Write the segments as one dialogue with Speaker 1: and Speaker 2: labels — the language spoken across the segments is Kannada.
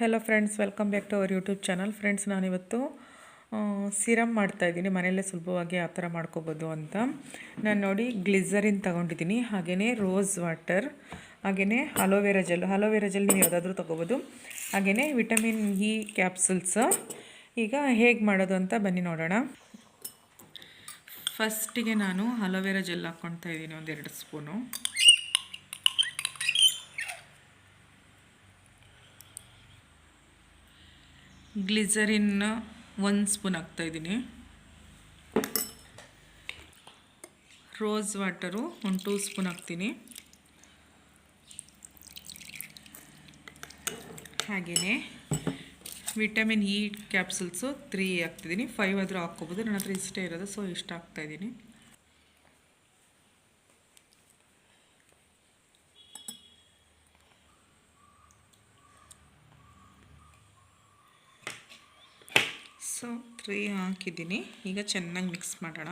Speaker 1: Hello friends welcome back to our YouTube channel friends ನಾನಿವತ್ತು ಸಿರಮ್ ಮಾಡ್ತಾಯಿದ್ದೀನಿ ಮನೆಯಲ್ಲೇ ಸುಲಭವಾಗಿ ಆ ಥರ ಮಾಡ್ಕೋಬೋದು ಅಂತ. ನಾನು ನೋಡಿ ಗ್ಲಿಝರಿನ್ ತೊಗೊಂಡಿದ್ದೀನಿ. ಹಾಗೆಯೇ ರೋಸ್ ವಾಟರ್ ಹಾಗೆಯೇ aloe vera gel. Aloe vera gel ನೀವು ಯಾವುದಾದ್ರೂ ತೊಗೋಬೋದು. ಹಾಗೆಯೇ ವಿಟಮಿನ್ ಇ ಕ್ಯಾಪ್ಸುಲ್ಸ್. ಈಗ ಹೇಗೆ ಮಾಡೋದು ಅಂತ ಬನ್ನಿ ನೋಡೋಣ. ಫಸ್ಟಿಗೆ ನಾನು ಅಲೋವೆರಾ ಜೆಲ್ ಹಾಕ್ಕೊಳ್ತಾ ಇದ್ದೀನಿ ಒಂದೆರಡು ಸ್ಪೂನು. ಗ್ಲಿಸರಿನ್ ಒಂದು ಸ್ಪೂನ್ ಹಾಕ್ತಾಯಿದ್ದೀನಿ ರೋಸ್ ವಾಟರು ಒಂದು ಟೂ ಸ್ಪೂನ್ ಹಾಕ್ತೀನಿ. ಹಾಗೆಯೇ ವಿಟಮಿನ್ ಇ ಕ್ಯಾಪ್ಸುಲ್ಸು ತ್ರೀ ಹಾಕ್ತಿದ್ದೀನಿ. ಫೈವ್ ಆದರೂ ಹಾಕ್ಕೋಬೋದು. ನನ್ನ ಹತ್ರ ಇಷ್ಟೇ ಇರೋದು, ಸೊ ಇಷ್ಟ ಹಾಕ್ತಾಯಿದ್ದೀನಿ ಸೊ ತ್ರೀ ಹಾಕಿದ್ದೀನಿ. ಈಗ ಚೆನ್ನಾಗಿ ಮಿಕ್ಸ್ ಮಾಡೋಣ.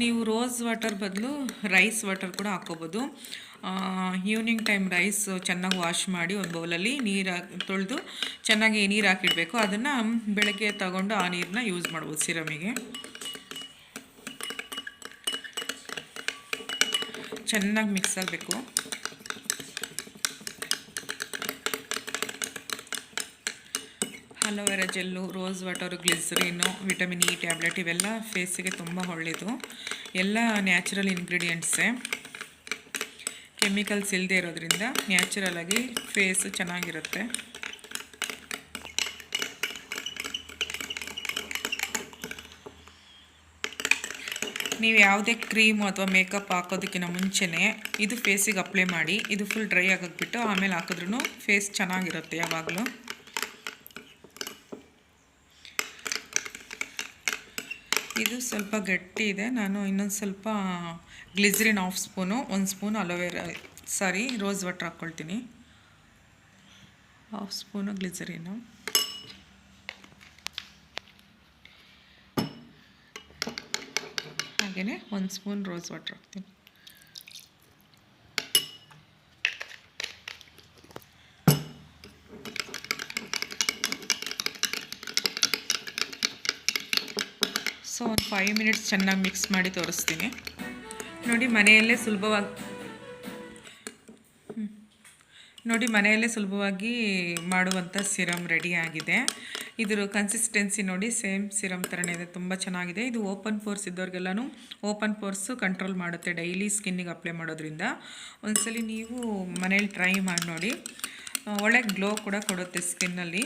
Speaker 1: ನೀವು ರೋಸ್ ವಾಟರ್ ಬದಲು ರೈಸ್ ವಾಟರ್ ಕೂಡ ಹಾಕೋಬೋದು ಈವ್ನಿಂಗ್ ಟೈಮ್ ರೈಸ್ ಚೆನ್ನಾಗಿ ವಾಶ್ ಮಾಡಿ ಒಂದು ಬೌಲಲ್ಲಿ ನೀರು ತೊಳೆದು ಚೆನ್ನಾಗಿ ನೀರು ಹಾಕಿಡಬೇಕು. ಅದನ್ನು ಬೆಳಗ್ಗೆ ತಗೊಂಡು ಆ ನೀರನ್ನ ಯೂಸ್ ಮಾಡ್ಬೋದು ಸಿರಮಿಗೆ ಚೆನ್ನಾಗಿ ಮಿಕ್ಸ್ ಆಗಬೇಕು. Aloe vera gel, rose water, glycerin, vitamin E tablet ಇವೆಲ್ಲ ಫೇಸಿಗೆ ತುಂಬ ಒಳ್ಳೆಯದು ಎಲ್ಲ ನ್ಯಾಚುರಲ್ ಇಂಗ್ರೀಡಿಯೆಂಟ್ಸೇ. ಕೆಮಿಕಲ್ಸ್ ಇಲ್ಲದೆ ಇರೋದ್ರಿಂದ ನ್ಯಾಚುರಲಾಗಿ ಫೇಸು ಚೆನ್ನಾಗಿರುತ್ತೆ. ನೀವು ಯಾವುದೇ ಕ್ರೀಮು ಅಥವಾ ಮೇಕಪ್ ಹಾಕೋದಕ್ಕಿಂತ ಮುಂಚೆನೇ ಇದು ಫೇಸಿಗೆ ಅಪ್ಲೈ ಮಾಡಿ, ಇದು ಫುಲ್ ಡ್ರೈ ಆಗೋಗ್ಬಿಟ್ಟು ಆಮೇಲೆ ಹಾಕಿದ್ರೂ ಫೇಸ್ ಚೆನ್ನಾಗಿರುತ್ತೆ ಯಾವಾಗಲೂ. ಇದು ಸ್ವಲ್ಪ ಗಟ್ಟಿ ಇದೆ. ನಾನು ಇನ್ನೊಂದು ಸ್ವಲ್ಪ ಗ್ಲಿಸರಿನ್ ಹಾಫ್ ಸ್ಪೂನು, ಒಂದು spoon aloe vera sorry, rose water ಹಾಕ್ಕೊಳ್ತೀನಿ. ಹಾಫ್ ಸ್ಪೂನು ಗ್ಲಿಸರಿನು ಹಾಗೆಯೇ ಒಂದು ಸ್ಪೂನ್ ರೋಸ್ ವಾಟರ್ ಹಾಕ್ತೀನಿ. ಸೊ ಒಂದು ಫೈವ್ ಮಿನಿಟ್ಸ್ ಚೆನ್ನಾಗಿ ಮಿಕ್ಸ್ ಮಾಡಿ ತೋರಿಸ್ತೀನಿ. ನೋಡಿ ಮನೆಯಲ್ಲೇ ಸುಲಭವಾಗಿ ನೋಡಿ ಮನೆಯಲ್ಲೇ ಸುಲಭವಾಗಿ ಮಾಡುವಂಥ ಸಿರಮ್ ರೆಡಿ ಆಗಿದೆ. ಇದರ ಕನ್ಸಿಸ್ಟೆನ್ಸಿ ನೋಡಿ ಸೇಮ್ ಸಿರಮ್ ಥರನೇ ಇದೆ, ತುಂಬ ಚೆನ್ನಾಗಿದೆ. ಇದು ಓಪನ್ ಪೋರ್ಸ್ ಇದ್ದವ್ರಿಗೆಲ್ಲನೂ ಓಪನ್ ಫೋರ್ಸು ಕಂಟ್ರೋಲ್ ಮಾಡುತ್ತೆ ಡೈಲಿ ಸ್ಕಿನ್ನಿಗೆ ಅಪ್ಲೈ ಮಾಡೋದ್ರಿಂದ. ಒಂದ್ಸಲಿ ನೀವು ಮನೇಲಿ ಟ್ರೈ ಮಾಡಿ ನೋಡಿ. ಒಳ್ಳೆ ಗ್ಲೋ ಕೂಡ ಕೊಡುತ್ತೆ ಸ್ಕಿನ್ನಲ್ಲಿ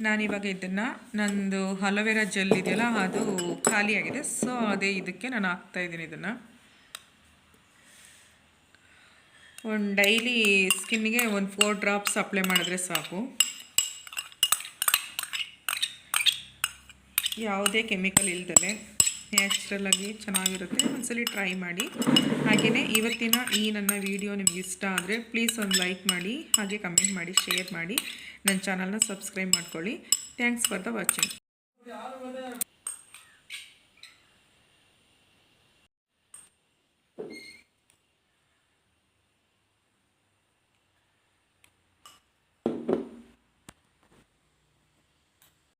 Speaker 1: ನಾನಿವಾಗ ಇದನ್ನು ನಂದು ಅಲೋವೆರಾ ಜೆಲ್ ಇದೆಯಲ್ಲ, ಅದು ಖಾಲಿಯಾಗಿದೆ. ಸೊ ಅದೇ ಇದಕ್ಕೆ ನಾನು ಹಾಕ್ತಾಯಿದ್ದೀನಿ ಇದನ್ನು. ಒಂದು ಡೈಲಿ ಸ್ಕಿನ್ಗೆ ಒಂದು ಫೋರ್ ಡ್ರಾಪ್ಸ್ ಅಪ್ಲೈ ಮಾಡಿದ್ರೆ ಸಾಕು. ಯಾವುದೇ ಕೆಮಿಕಲ್ ಇಲ್ದಲೆ ನ್ಯಾಚುರಲಾಗಿ ಚೆನ್ನಾಗಿರುತ್ತೆ. ಒಂದ್ಸಲಿ ಟ್ರೈ ಮಾಡಿ. ಹಾಗೆಯೇ ಇವತ್ತಿನ ಈ ನನ್ನ ವಿಡಿಯೋ ನಿಮ್ಗೆ ಇಷ್ಟ ಆದರೆ ಪ್ಲೀಸ್ ಒಂದು ಲೈಕ್ ಮಾಡಿ, ಹಾಗೆ ಕಮೆಂಟ್ ಮಾಡಿ, ಶೇರ್ ಮಾಡಿ. ನನ್ನ ಚಾನಲ್ನ ಸಬ್ಸ್ಕ್ರೈಬ್ ಮಾಡ್ಕೊಳ್ಳಿ. Thanks for the watching.